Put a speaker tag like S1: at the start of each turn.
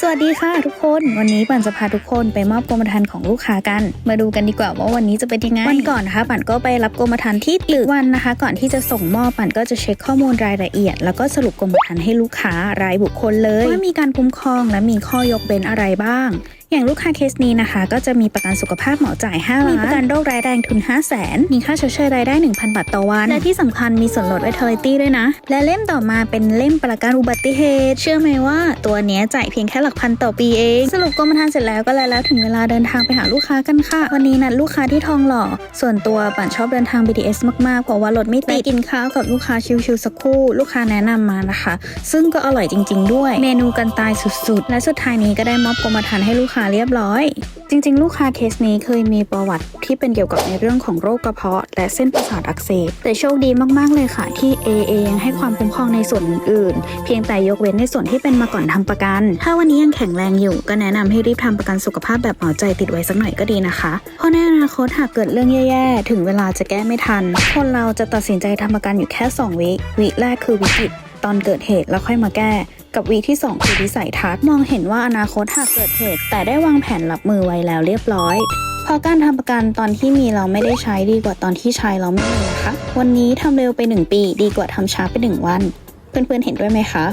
S1: สวัสดีค่ะทุกคน วันนี้ปั่นจะพาทุกคนไปมอบกรมธรรม์ของลูกค้ากัน มาดูกันดีกว่าว่าวันนี้จะเป็นยังไงวันก่อนนะคะปั่นก็ไปรับกรมธรรม์ที่หรือวันนะคะ ก่อนที่จะส่งมอบปั่นก็จะเช็คข้อมูลรายละเอียด แล้วก็สรุปกรมธรรม์ให้ลูกค้ารายบุคคลเลยว่ามีการคุ้มครองและมีข้อยกเว้นอะไรบ้าง อย่างลูกค้าเคสนี้นะคะ ก็จะมีประกันสุขภาพหมอจ่าย5ล้านมีประกันโรคร้ายแรงทุน 5 0 0 0 0นมีค่าชดเชยรายได้ 1,000 บาทต่อวัน และที่สำคัญมีส่วนลด vitality ด้วยนะ และเล่มต่อมาเป็นเล่มประกันอุบัติเหตุ เชื่อไหมว่าตัวเนี้ยจ่ายเพียงแค่หลักพันต่อปีเอง สรุปกรมธรรม์เสร็จแล้วก็แล้วถึงเวลาเดินทางไปหาลูกค้ากันค่ะ วันนี้นัดลูกค้าที่ทองหล่อ ส่วนตัวปั่นชอบเดินทาง BTS มากๆเพราะว่ารถไม่ติดกินข้าวกับลูกค้าชิลๆสักครู่ ลูกค้าแนะนำมานะคะ ซึ่งก็อร่อยจริง ๆ ด้วย เมนูกันตายสุดๆ และสุดท้ายนี้ก็ได้มอบกรมธรรม์ให้ลูกค้าเรียบร้อย จริง ๆ ลูกค้าเคสนี้เคยมีประวัติที่เป็นเกี่ยวกับในเรื่องของโรคกระเพาะ และเส้นประสาทอักเสบ แต่โชคดีมากๆเลยค่ะที่ AA ยังให้ความคุ้มครองในส่วนอื่นๆ เพียงแต่ยกเว้นในส่วนที่เป็นมาก่อนทำประกัน ถ้าวันนี้ยังแข็งแรงอยู่ก็แนะนำให้รีบทำประกันสุขภาพแบบหมอใจติดไว้สักหน่อยก็ดีนะคะ เพราะในอนาคตหากเกิดเรื่องแย่ๆ ถึงเวลาจะแก้ไม่ทัน คนเราจะตัดสินใจทำประกันอยู่แค่ 2 วิ วิแรกคือวิกฤตตอนเกิดเหตุแล้วค่อยมาแก้ กับวีที่ 2 คือวิสัยทัศน์มองเห็นว่าอนาคตหากเกิดเหตุ แต่ได้วางแผนรับมือไว้แล้วเรียบร้อยเพราะการทำประกันตอนที่มีเราไม่ได้ใช้ดีกว่าตอนที่ใช้เราไม่มีนะคะ วันนี้ทำเร็วไป 1 ปี ดีกว่าทำช้าไป 1 วัน เพื่อนๆเห็นด้วยไหมคะ